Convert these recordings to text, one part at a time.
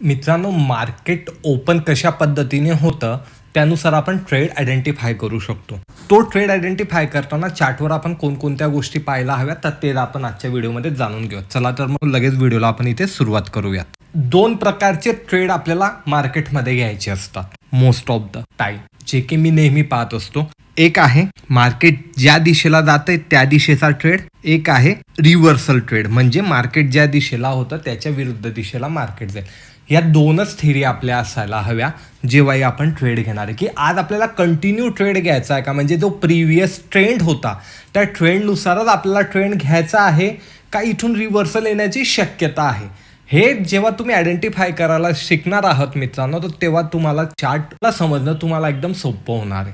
मित्रांनो market open कशा पद्धतीने होतं त्यानुसार आपण ट्रेड आयडेंटिफाय करू शकतो. तो ट्रेड आयडेंटिफाय करताना चार्टवर आपण कोणकोणत्या गोष्टी पाहायला हव्यात तर ते आपण आजच्या व्हिडिओमध्ये जाणून घेऊ चला तर मग लगेच व्हिडिओला आपण इथे सुरुवात करूयात. दोन प्रकारचे ट्रेड आपल्याला मार्केटमध्ये घ्यायचे असतात. मोस्ट ऑफ द टाइम जे की मी नेहमी पाहत असतो. एक आहे मार्केट ज्या दिशेला जाते त्या दिशेचा ट्रेड. एक आहे रिव्हर्सल ट्रेड म्हणजे मार्केट ज्या दिशेला होतं त्याच्या विरुद्ध दिशेला मार्केट जाईल. या दोनच थेरी आपल्या असायला हव्या जेव्हाही आपण ट्रेड घेणार आहे. की आज आपल्याला कंटिन्यू ट्रेड घ्यायचा आहे का? म्हणजे जो प्रिव्हियस ट्रेंड होता त्या ट्रेंडनुसारच आपल्याला ट्रेंड घ्यायचा आहे का? इथून रिव्हर्सल येण्याची शक्यता आहे. हे जेव्हा तुम्ही आयडेंटिफाय करायला शिकणार आहात मित्रांनो तर तेव्हा तुम्हाला चार्टला समजणं तुम्हाला एकदम सोपं होणार आहे.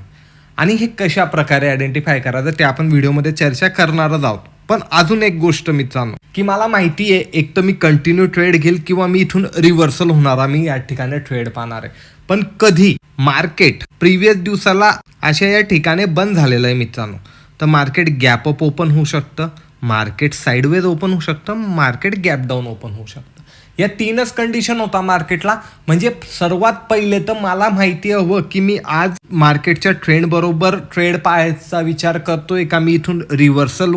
आणि हे कशा प्रकारे आयडेंटिफाय करायचं ते आपण व्हिडिओमध्ये चर्चा करणारच आहोत. पण अजून एक गोष्ट मित्रांनो की मला माहिती आहे एक तर मी कंटिन्यू ट्रेड घेईल किंवा मी इथून रिव्हर्सल होणारा मी या ठिकाणी ट्रेड पाहणार आहे. पण कधी मार्केट प्रिव्हियस दिवसाला अशा या ठिकाणी बंद झालेलं आहे मित्रांनो. तर मार्केट गॅप अप ओपन होऊ शकतं मार्केट साईडवेज ओपन होऊ शकतं मार्केट गॅप डाऊन ओपन होऊ शकतं. या तीनच कंडिशन होता मार्केटला म्हणजे सर्वात पहिले तर मला माहिती हवं की मी आज मार्केटच्या ट्रेंड बरोबर ट्रेड पाहायचा विचार करतोय का मी इथून रिव्हर्सल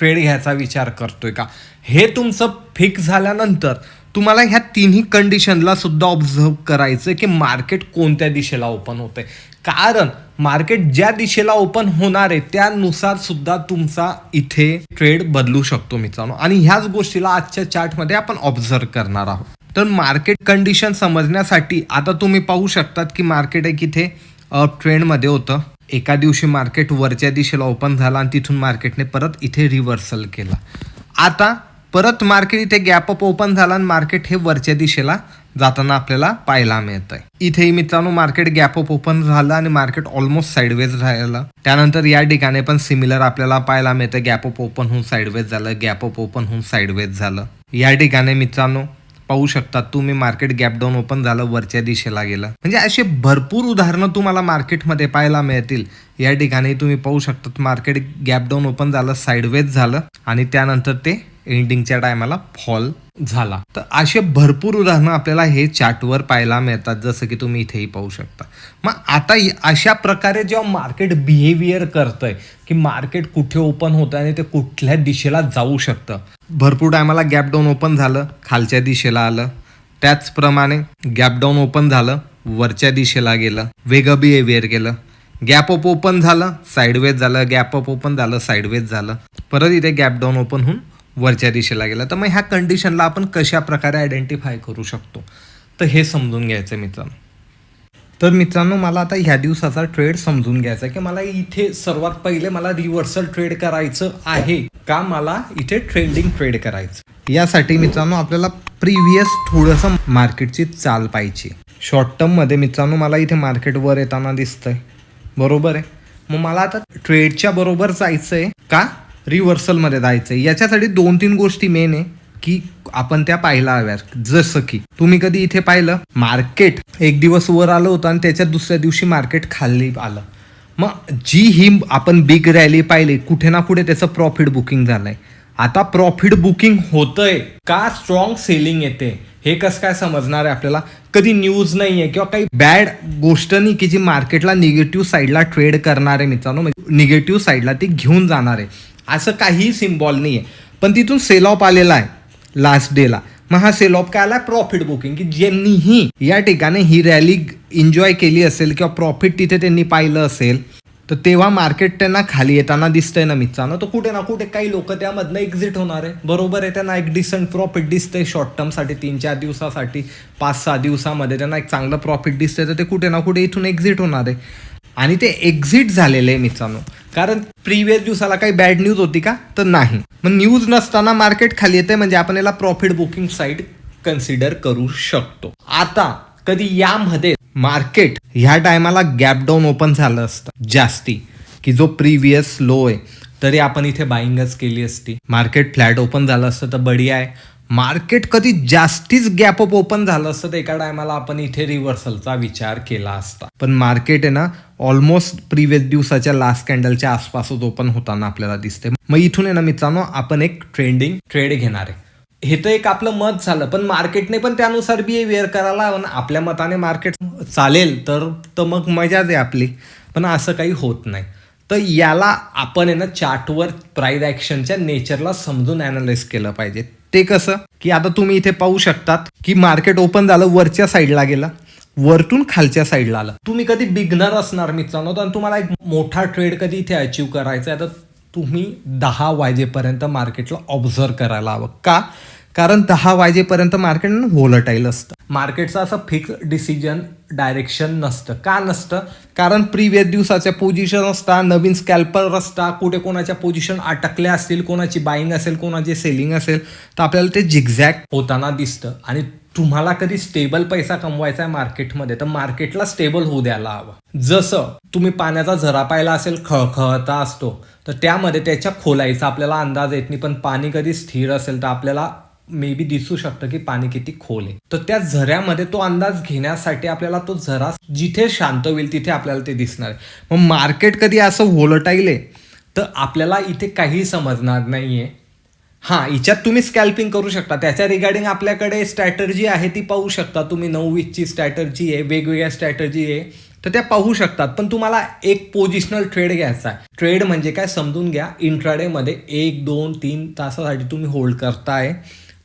ट्रेड घ्यायचा विचार करतोय का? हे तुमचं फिक्स झाल्यानंतर तुम्हाला ह्या तिन्ही कंडिशनला सुद्धा ऑब्झर्व करायचं की मार्केट कोणत्या दिशेला ओपन होतंय. कारण मार्केट ज्या दिशेला ओपन होणार आहे त्यानुसार सुद्धा तुमचा इथे ट्रेड बदलू शकतो मित्रांनो. आणि ह्याच गोष्टीला आजच्या चार्टमध्ये आपण ऑब्झर्व करणार आहोत. तर मार्केट कंडिशन समजण्यासाठी आता तुम्ही पाहू शकतात की मार्केट एक इथे ट्रेंडमध्ये होतं. एका दिवशी मार्केट वरच्या दिशेला ओपन झाला आणि तिथून मार्केटने परत इथे रिव्हर्सल केला. आता परत मार्केट इथे गॅप अप ओपन झाला आणि मार्केट हे वरच्या दिशेला जाताना आपल्याला पाहायला मिळत आहे इथेही मित्रांनो मार्केट गॅप अप ओपन झालं आणि मार्केट ऑलमोस्ट साईडवेज राहिलं. त्यानंतर या ठिकाणी पण सिमिलर आपल्याला पाहायला मिळतं गॅप अप ओपन होऊन साईडवेज झालं गॅप अप ओपन होऊन साईडवेज झालं. या ठिकाणी मित्रांनो पाहू शकता. तुम्ही मार्केट गॅप डाऊन ओपन झालं वरच्या दिशेला गेलं. म्हणजे असे भरपूर उदाहरणं तुम्हाला मार्केटमध्ये पाहायला मिळतील. या ठिकाणी तुम्ही पाहू शकता मार्केट गॅप डाऊन ओपन झालं साईडवेज झालं आणि त्यानंतर ते एंडिंगच्या टायमाला फॉल झाला. तर असे भरपूर उदाहरणं आपल्याला हे चार्टवर पाहायला मिळतात जसं की तुम्ही इथेही पाहू शकता. मग आता अशा प्रकारे जेव्हा मार्केट बिहेवियर करतंय की मार्केट कुठे ओपन होतं आणि ते कुठल्या दिशेला जाऊ शकतं भरपूर टायमाला गॅप डाऊन ओपन झालं खालच्या दिशेला आलं. त्याचप्रमाणे गॅप डाऊन ओपन झालं वरच्या दिशेला गेलं वेगळं बिहेवियर केलं. गॅप अप ओपन झालं साईडवेज झालं गॅप अप ओपन झालं साईडवेज झालं. परत इथे गॅप डाऊन ओपन होऊन वरच्या दिशेला गेलं. तर मग ह्या कंडिशनला आपण कशा प्रकारे आयडेंटिफाय करू शकतो? तर हे समजून घ्यायचं मित्रांनो. तर मित्रांनो मला आता ह्या दिवसाचा ट्रेड समजून घ्यायचा आहे की मला इथे सर्वात पहिले मला रिव्हर्सल ट्रेड करायचं आहे का मला इथे ट्रेंडिंग ट्रेड करायचं? यासाठी मित्रांनो आपल्याला प्रिव्हियस थोडंसं मार्केटची चाल पाहिजे. शॉर्ट टर्ममध्ये मित्रांनो मला इथे मार्केट वर येताना दिसतंय. बरोबर आहे? मग मला आता ट्रेडच्या बरोबर जायचं आहे का रिव्हर्सलमध्ये जायचं आहे याच्यासाठी दोन तीन गोष्टी मेन आहे. की आपण त्या पाहायला हव्यात जसं की तुम्ही कधी इथे पाहिलं? मार्केट. एक दिवस वर आलं होतं आणि त्याच्या दुसऱ्या दिवशी मार्केट खाली आलं. मग जी ही आपण बिग रॅली पाहिली कुठे ना कुठे त्याचं प्रॉफिट बुकिंग झालंय. आता प्रॉफिट बुकिंग होतंय. का स्ट्रॉंग सेलिंग येते? हे कसं काय समजणार आहे आपल्याला? कधी न्यूज नाही आहे किंवा काही बॅड गोष्ट नाही की जी मार्केटला निगेटिव्ह साईडला ट्रेड करणार आहे मित्रांनो म्हणजे निगेटिव्ह साईडला ती घेऊन जाणार. आहे असं काहीही सिम्बॉल नाही आहे पण तिथून सेल ऑफ आलेला आहे. लास्ट डेला मग हा सेल ऑफ काय आला? प्रॉफिट बुकिंग की ज्यांनीही या ठिकाणी ही रॅली एन्जॉय केली असेल किंवा प्रॉफिट तिथे त्यांनी पाहिलं असेल तर तेव्हा मार्केट त्यांना खाली येताना दिसतंय ना मित्रांनो. तर कुठे ना कुठे काही लोक त्यामधनं एक्झिट होणार आहे. बरोबर आहे त्यांना एक डिसंट प्रॉफिट दिसतंय शॉर्ट टर्मसाठी तीन चार दिवसासाठी पाच सहा दिवसामध्ये त्यांना एक चांगलं प्रॉफिट दिसतंय तर ते कुठे ना कुठे इथून एक्झिट होणार आहे. आणि ते एक्झिट झालेले आहे मित्रांनो. कारण प्रिव्हियस दिवसाला काही बॅड न्यूज होती का? तर नाही. मग न्यूज नसताना मार्केट खाली येते म्हणजे आपण याला प्रॉफिट बुकिंग साईट कन्सिडर करू शकतो. आता कधी यामध्ये मार्केट ह्या टायमाला गॅप डाऊन ओपन झालं असतं. जास्ती. की जो प्रिव्हियस लो आहे तरी आपण इथे बाईंगच केली असती. मार्केट फ्लॅट ओपन झालं असतं तर बढिया आहे. मार्केट कधी जास्तीच गॅप अप ओपन झालं असतं तर एका टायमाला आपण इथे रिव्हर्सलचा विचार केला असता. पण मार्केट आहे ना ऑलमोस्ट प्रिव्हियस दिवसाच्या लास्ट कॅन्डलच्या आसपासच ओपन होताना आपल्याला दिसते मग इथून आहे ना मित्रांनो आपण एक ट्रेंडिंग ट्रेड घेणार आहे. हे तर एक आपलं मत झालं पण मार्केटने पण त्यानुसार बिहेवियर करायला हवं आपल्या मताने मार्केट चालेल तर तर मग मजाच आहे आपली. पण असं काही होत नाही. तर याला आपण आहे ना चार्टवर प्राईज ॲक्शनच्या नेचरला समजून अनालाइज केलं पाहिजे. ते कसं? की आता तुम्ही इथे पाहू शकतात की मार्केट ओपन झालं वरच्या साईडला गेलं. वरतून खालच्या साईडला आलं. तुम्ही कधी बिगनर असणार मित्रांनो? तर तुम्हाला एक मोठा ट्रेड कधी इथे अचीव करायचा आहे? तर तुम्ही दहा वाजेपर्यंत मार्केटला ऑब्झर्व करायला हवं. का? कारण दहा वाजेपर्यंत मार्केट व्होलटाईल असतं. मार्केटचं असं फिक्स डिसिजन डायरेक्शन नसतं. का नसतं? कारण प्रिव्हियस दिवसाच्या पोझिशन असतात नवीन स्कॅल्पर असतात कुठे कोणाच्या पोझिशन अटकल्या असतील कोणाची बाईंग असेल कोणाची सेलिंग असेल तर आपल्याला ते झिगझॅग होताना दिसतं. आणि तुम्हाला कधी स्टेबल पैसा कमवायचा आहे मार्केटमध्ये तर मार्केटला स्टेबल होऊ द्यायला हवं. जसं तुम्ही पाण्याचा झरा पाहिला असेल खळखळता असतो तर त्यामध्ये त्याच्या खोलाईचा आपल्याला अंदाज येत नाही पण पाणी कधी स्थिर असेल तर आपल्याला मे बी दिसू शकतं की पाणी किती खोल आहे. तर त्या झऱ्यामध्ये तो अंदाज घेण्यासाठी आपल्याला तो झरा जिथे शांत होईल तिथे आपल्याला ते दिसणार आहे. मग मार्केट कधी असं व्होलटाईल आहे तर आपल्याला इथे काही समजणार नाहीये. हां हिच्यात तुम्ही स्कॅल्पिंग करू शकता. त्याच्या रिगार्डिंग आपल्याकडे स्ट्रॅटर्जी आहे ती पाहू शकता. तुम्ही नऊ वीकची स्ट्रॅटर्जी आहे वेगवेगळ्या स्ट्रॅटर्जी आहे तर त्या पाहू शकतात. पण तुम्हाला एक पोझिशनल ट्रेड घ्यायचा आहे. ट्रेड म्हणजे काय? समजून घ्या. इंट्राडेमध्ये एक दोन तीन तासासाठी तुम्ही होल्ड करताय.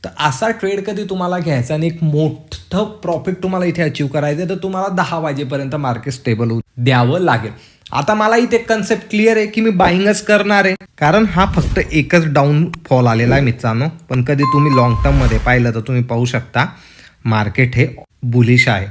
तर असा ट्रेड कधी तुम्हाला घ्यायचा आणि एक मोठं प्रॉफिट तुम्हाला इथे अचीव करायचं आहे तर तुम्हाला दहा वाजेपर्यंत मार्केट स्टेबल होऊ द्यावं लागेल. आता मला इथे कन्सेप्ट क्लिअर आहे की मी बाईंगच करणार आहे. कारण हा फक्त एकच डाऊन फॉल आलेला आहे मित्रांनो. पण कधी तुम्ही लॉंग टर्ममध्ये पाहिलं तर तुम्ही पाहू शकता मार्केट हे बुलिश आहे.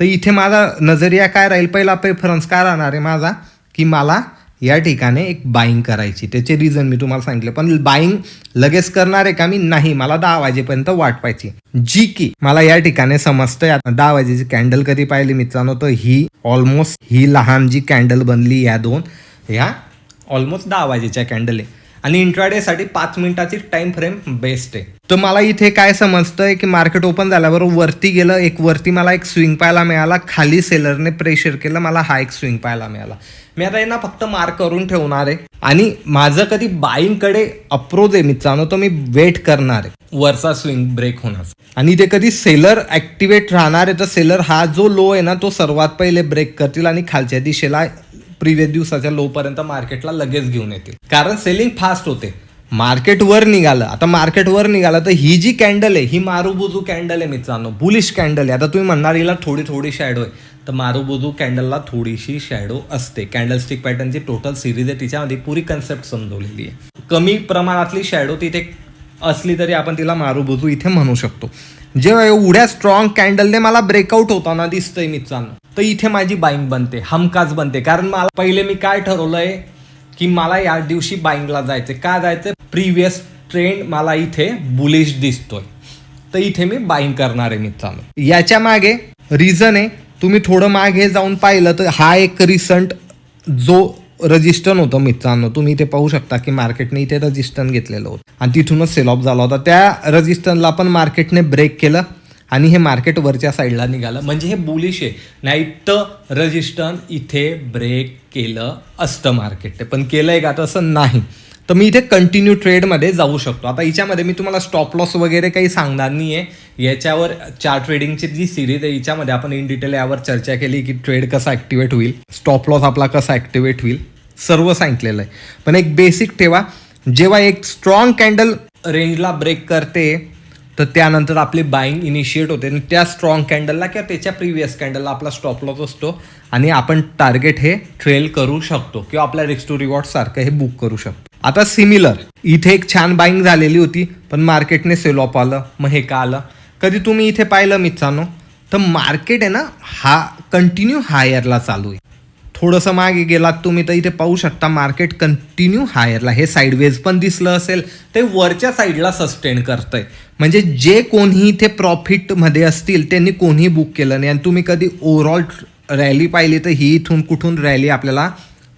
तर इथे माझा नजरिया काय राहील? पहिला प्रेफरन्स काय राहणार आहे माझा? की मला या ठिकाणी एक बाईंग करायची. त्याचे रिझन मी तुम्हाला सांगितले. पण बाईंग लगेच करणार आहे का? मी नाही. मला दहा वाजेपर्यंत वाट पाहिजे जी की मला या ठिकाणी समजतंय. आता दहा वाजेची कॅन्डल कधी पाहिली मित्रांनो? तर ही ऑलमोस्ट ही लहान जी कॅन्डल बनली या दोन ह्या ऑलमोस्ट दहा वाजेच्या कॅन्डल आहे. आणि इंट्राडेसाठी पाच मिनिटाची टाइम फ्रेम बेस्ट आहे. तर मला इथे काय समजतंय की मार्केट ओपन झाल्याबरोबर वरती गेलं एक वरती मला एक स्विंग पाहायला मिळाला खाली सेलरने प्रेशर केलं मला हा एक स्विंग पाहायला मिळाला. मी आता यांना फक्त मार्क करून ठेवणार आहे. आणि माझं कधी बाईंगकडे अप्रोच आहे मित्रांनो तर मी वेट करणार आहे. वरचा स्विंग ब्रेक होणार आणि ते कधी सेलर ऍक्टिवेट राहणार आहे तर सेलर हा जो लो आहे ना तो सर्वात पहिले ब्रेक करतील आणि खालच्या दिशेला प्रिव्हियस दिवसाच्या लो पर्यंत मार्केटला लगेच घेऊन येतील. कारण सेलिंग फास्ट होते. मार्केट वर निघालं. आता मार्केट वर निघालं तर ही जी कॅन्डल आहे ही मारुबुजू कॅन्डल आहे मित्रांनो. बुलिश कॅन्डल आहे. आता तुम्ही म्हणणार हिला थोडी थोडी शॅडो आहे. तर मारुबुजू कॅन्डलला थोडीशी शॅडो असते. कॅन्डल स्टिक पॅटर्नची टोटल सिरीज आहे. तिच्यामध्ये पुरी कन्सेप्ट समजवलेली आहे. कमी प्रमाणातली शॅडो तिथे असली तरी आपण तिला मारुबुजू इथे म्हणू शकतो. जेव्हा एवढ्या स्ट्रॉंग कॅन्डलने मला ब्रेकआउट होताना दिसतंय मित्रांनो. तर इथे माझी बाईंग बनते हमखास बनते. कारण मला पहिले मी काय ठरवलंय की मला या दिवशी बाईंगला जायचं का जायचं प्रिव्हियस ट्रेंड मला इथे बुलिश दिसतोय. तर इथे मी बाईंग करणार आहे मित्रांनो. याच्या मागे रिझन आहे तुम्ही थोडं मागे जाऊन पाहिलं तर हा एक रिसंट जो रजिस्टन होतं मित्रांनो तुम्ही इथे पाहू शकता की मार्केटने इथे रजिस्टन घेतलेलं होतं. आणि तिथूनच सेल ऑफ झाला होता. त्या रजिस्टनला पण मार्केटने ब्रेक केलं. आणि हे मार्केट वरच्या साईडला निघालं. म्हणजे हे बुलिश आहे. नाही तर रजिस्टन इथे ब्रेक केलं असतं मार्केट पण केलं आहे का तसं नाही. तर मी इथे कंटिन्यू ट्रेडमध्ये जाऊ शकतो. आता याच्यामध्ये मी तुम्हाला स्टॉप लॉस वगैरे काही सांगणार नाही आहे याच्यावर चार ट्रेडिंगची जी सिरीज आहे याच्यामध्ये आपण इन डिटेल यावर चर्चा केली की ट्रेड कसा ॲक्टिवेट होईल. स्टॉप लॉस आपला कसा ॲक्टिवेट होईल. सर्व सांगितलेलं आहे. पण एक बेसिक ठेवा. जेव्हा एक स्ट्रॉंग कॅन्डल रेंजला ब्रेक करते तर त्यानंतर आपली बाईंग इनिशिएट होते. आणि त्या स्ट्रॉंग कॅन्डलला किंवा त्याच्या प्रिव्हियस कॅन्डलला आपला स्टॉप लॉस असतो. आणि आपण टार्गेट हे ट्रेल करू शकतो. किंवा आपल्या रिक्स टू रिवॉर्ड सारखं हे बुक करू शकतो. आता सिमिलर इथे एक छान बाईंग झालेली होती. पण मार्केटने सेल ऑफ आलं. मग हे का आलं? कधी तुम्ही इथे पाहिलं मित्रांनो? तर मार्केट आहे ना हा कंटिन्यू हायरला चालू आहे. थोडंसं मागे गेलात तुम्ही तर इथे पाहू शकता मार्केट कंटिन्यू हायरला हे साईडवेज पण दिसलं असेल ते वरच्या साईडला सस्टेन करतंय. म्हणजे जे कोणी इथे प्रॉफिटमध्ये असतील त्यांनी कोणीही बुक केलं नाही. आणि तुम्ही कधी ओव्हरऑल रॅली पाहिली तर ही इथून कुठून रॅली आपल्याला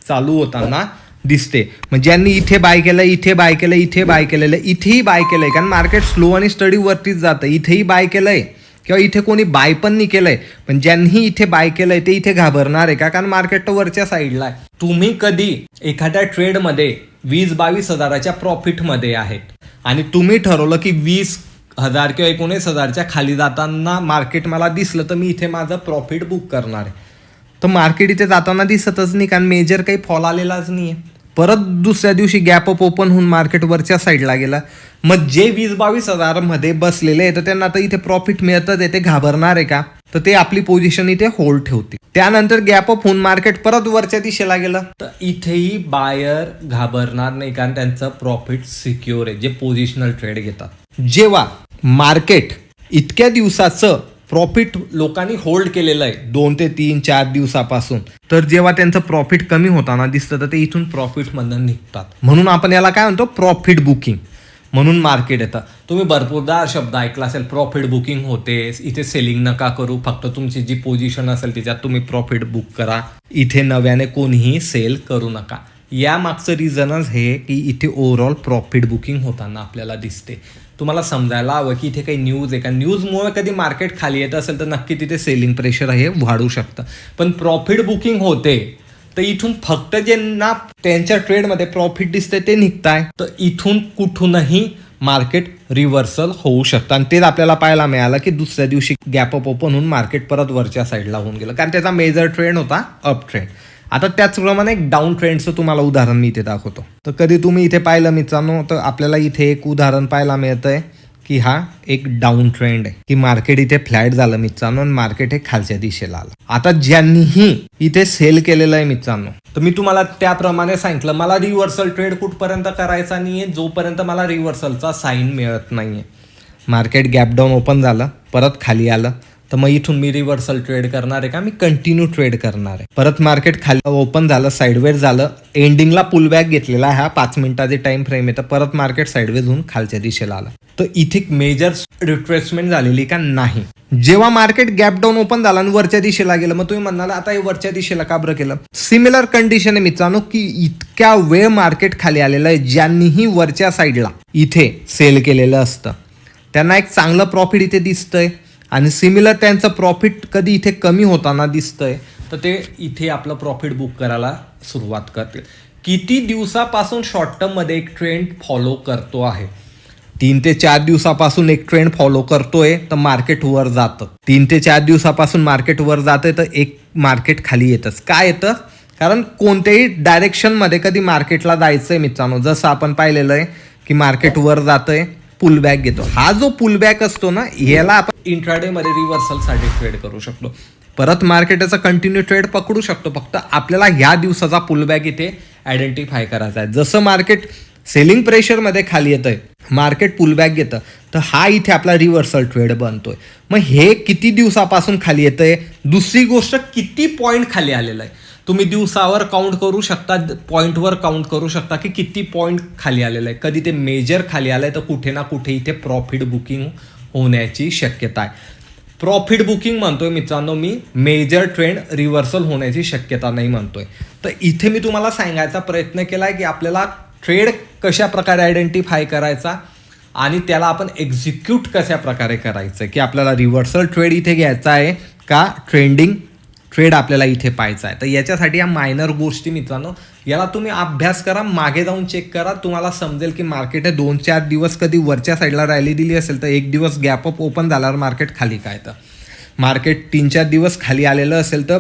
चालू होताना दिसते. म्हणजे ज्यांनी इथे बाय केलं इथे बाय केलं इथे बाय केलेलं इथेही बाय केलंय. कारण मार्केट स्लो आणि स्टडी वरतीच जातं. इथेही बाय केलंय. किंवा इथे कोणी बाय पण नाही केलंय पण ज्यांनी इथे बाय केलंय ते इथे घाबरणार आहे का? कारण मार्केट तर वरच्या साईडला आहे. तुम्ही कधी एखाद्या ट्रेडमध्ये वीस बावीस हजाराच्या प्रॉफिटमध्ये आहेत आणि तुम्ही ठरवलं की वीस हजार किंवा एकोणीस हजारच्या खाली जाताना मार्केट मला दिसलं तर मी इथे माझं प्रॉफिट बुक करणार आहे. तर मार्केट इथे जाताना दिसतच नाही कारण मेजर काही फॉल आलेलाच नाही आहे परत दुसऱ्या दिवशी गॅप अप ओपन होऊन मार्केट वरच्या साईडला गेला. मग जे वीस बावीस हजारमध्ये बसलेले आहे तर त्यांना आता इथे प्रॉफिट मिळतच आहे ते घाबरणार आहे का? तर ते आपली पोझिशन इथे होल्ड ठेवते त्यानंतर गॅप अप होऊन मार्केट परत वरच्या दिशेला गेलं. तर इथेही बायर घाबरणार नाही कारण त्यांचं प्रॉफिट सिक्युअर आहे जे पोझिशनल ट्रेड घेतात. जेव्हा मार्केट इतक्या दिवसाचं प्रॉफिट लोकांनी होल्ड केलेलं आहे. दोन ते तीन चार दिवसापासून. तर जेव्हा त्यांचं प्रॉफिट कमी होताना दिसतं तर ते इथून प्रॉफिटमधनं निघतात. म्हणून आपण याला काय म्हणतो? प्रॉफिट बुकिंग म्हणून मार्केट येतं. तुम्ही भरपूरदा शब्द ऐकला असेल प्रॉफिट बुकिंग होते. इथे सेलिंग नका करू. फक्त तुमची जी पोझिशन असेल त्याच्यात तुम्ही प्रॉफिट बुक करा. इथे नव्याने कोणीही सेल करू नका. या मागचं रिझनच हे की इथे ओव्हरऑल प्रॉफिट बुकिंग होताना आपल्याला दिसते. तुम्हाला समजायला हवं की इथे काही न्यूज आहे का? न्यूजमुळे कधी मार्केट खाली येत असेल तर नक्की तिथे सेलिंग प्रेशर हे वाढू शकतं. पण प्रॉफिट बुकिंग होते तर इथून फक्त ज्यांना त्यांच्या ट्रेडमध्ये प्रॉफिट दिसते ते निघताय. तर इथून कुठूनही मार्केट रिव्हर्सल होऊ शकतं. आणि तेच आपल्याला पाहायला मिळालं की दुसऱ्या दिवशी गॅप अप ओपन होऊन मार्केट परत वरच्या साईडला होऊन गेलं. कारण त्याचा मेजर ट्रेंड होता अप ट्रेंड आता त्याचप्रमाणे एक डाऊन ट्रेंडचं तुम्हाला उदाहरण मी इथे दाखवतो. तर कधी तुम्ही इथे पाहिलं मित्रांनो तर आपल्याला इथे एक उदाहरण पाहायला मिळतंय की हा एक डाऊन ट्रेंड आहे. की मार्केट इथे फ्लॅट झालं मित्रांनो आणि मार्केट हे खालच्या दिशेला आलं. आता ज्यांनीही इथे सेल केलेलं आहे मित्रांनो तर मी तुम्हाला त्याप्रमाणे सांगितलं मला रिव्हर्सल ट्रेड कुठपर्यंत करायचा नाही आहे जोपर्यंत मला रिव्हर्सलचा साईन मिळत नाही आहे मार्केट गॅप डाऊन ओपन झालं परत खाली आलं तर मग इथून मी रिव्हर्सल ट्रेड करणार आहे का? मी कंटिन्यू ट्रेड करणार आहे. परत मार्केट खाली ओपन झालं साईडवेज झालं. एंडिंगला पुल बॅक घेतलेला आहे हा पाच मिनिटाचे टाइम फ्रेम आहे. तर परत मार्केट साईडवेज होऊन खालच्या दिशेला आलं. तर इथे मेजर रिट्रेसमेंट झालेली का? नाही. जेव्हा मार्केट गॅप डाऊन ओपन झाला आणि वरच्या दिशेला गेलं मग तुम्ही म्हणाला आता हे वरच्या दिशेला का बरं केलं? सिमिलर कंडिशन आहे मित्रांनो की इतक्या वेळ मार्केट खाली आलेलं आहे ज्यांनीही वरच्या साईडला इथे सेल केलेलं असतं. त्यांना एक चांगलं प्रॉफिट इथे दिसतंय. आणि सिमिलर त्यांचं प्रॉफिट कधी इथे कमी होताना दिसतंय तर ते इथे आपलं प्रॉफिट बुक करायला सुरुवात करतील. किती दिवसापासून शॉर्ट टर्ममध्ये एक ट्रेंड फॉलो करतो आहे? तीन ते चार दिवसापासून एक ट्रेंड फॉलो करतोय तर मार्केट वर जातं. तीन ते चार दिवसापासून मार्केट वर जातंय तर एक मार्केट खाली येतच. काय येतं? कारण कोणत्याही डायरेक्शनमध्ये कधी मार्केटला जायचं आहे मित्रांनो. जसं आपण पाहिलेलं आहे की मार्केट वर जातंय पुल बॅक घेतो. हा जो पुल बॅक असतो ना याला आपण इंट्राडे मध्ये रिव्हर्सलसाठी ट्रेड करू शकतो. परत मार्केटचा कंटिन्यू ट्रेड पकडू शकतो. फक्त आपल्याला ह्या दिवसाचा पुल बॅक इथे आयडेंटिफाय करायचा आहे. जसं मार्केट सेलिंग प्रेशरमध्ये खाली येतंय मार्केट पुलबॅक घेतं तर हा इथे आपला रिव्हर्सल ट्रेड बनतोय. मग हे किती दिवसापासून खाली येतंय? दुसरी गोष्ट किती पॉईंट खाली आलेलं आहे? तुम्ही दिवसावर काउंट करू शकता पॉईंटवर काउंट करू शकता की किती पॉईंट खाली आलेलं आहे. कधी ते मेजर खाली आलं आहे तर कुठे ना कुठे इथे प्रॉफिट बुकिंग होण्याची शक्यता आहे. प्रॉफिट बुकिंग म्हणतोय मित्रांनो मी मेजर ट्रेंड रिव्हर्सल होण्याची शक्यता नाही म्हणतोय. तर इथे मी तुम्हाला सांगायचा प्रयत्न केला आहे की आपल्याला ट्रेड कशा प्रकारे आयडेंटिफाय करायचा आणि त्याला आपण एक्झिक्यूट कशा प्रकारे करायचं की आपल्याला रिव्हर्सल ट्रेड इथे घ्यायचा आहे का ट्रेंडिंग ट्रेड आपल्याला इथे पाहायचा आहे. तर याच्यासाठी या मायनर गोष्टी मित्रांनो याला तुम्ही अभ्यास करा मागे जाऊन चेक करा. तुम्हाला समजेल की मार्केट हे दोन चार दिवस कधी वरच्या साईडला रॅली दिली असेल तर एक दिवस गॅपअप ओपन झाल्यावर मार्केट खाली काय तर. मार्केट तीन चार दिवस खाली आलेलं असेल तर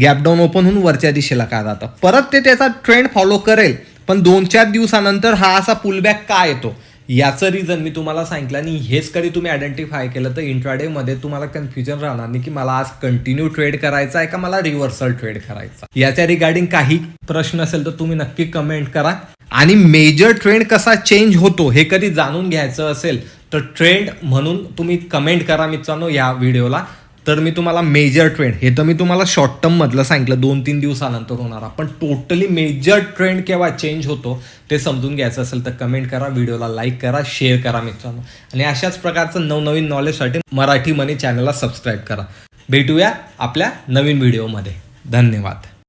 गॅप डाऊन ओपन होऊन वरच्या दिशेला काय जातं. परत ते त्याचा ट्रेंड फॉलो करेल पण दोन चार दिवसानंतर हा असा पुलबॅक का येतो? याचं रिझन मी तुम्हाला सांगितलं आणि हेच कधी तुम्ही आयडेंटिफाय केलं तर इंट्राडेमध्ये तुम्हाला कन्फ्युजन राहणार नाही की मला आज कंटिन्यू ट्रेड करायचा आहे का मला रिव्हर्सल ट्रेड करायचा याच्या रिगार्डिंग काही प्रश्न असेल तर तुम्ही नक्की कमेंट करा. आणि मेजर ट्रेंड कसा चेंज होतो हे कधी जाणून घ्यायचं असेल तर ट्रेंड म्हणून तुम्ही कमेंट करा मित्रांनो या व्हिडिओला तर मी तुम्हाला मेजर ट्रेंड हे तर मी तुम्हाला शॉर्ट टर्म मधलं सांगितलं दोन तीन दिवसानंतर होणार. पण टोटली मेजर ट्रेंड केव्हा चेंज होतो ते समजून घ्यायचं असेल तर कमेंट करा व्हिडिओला लाईक करा शेअर करा मित्रांनो. आणि अशाच प्रकारचं नवनवीन नॉलेजसाठी मराठी मनी चॅनलला सबस्क्राईब करा. भेटूया आपल्या नवीन व्हिडिओमध्ये धन्यवाद.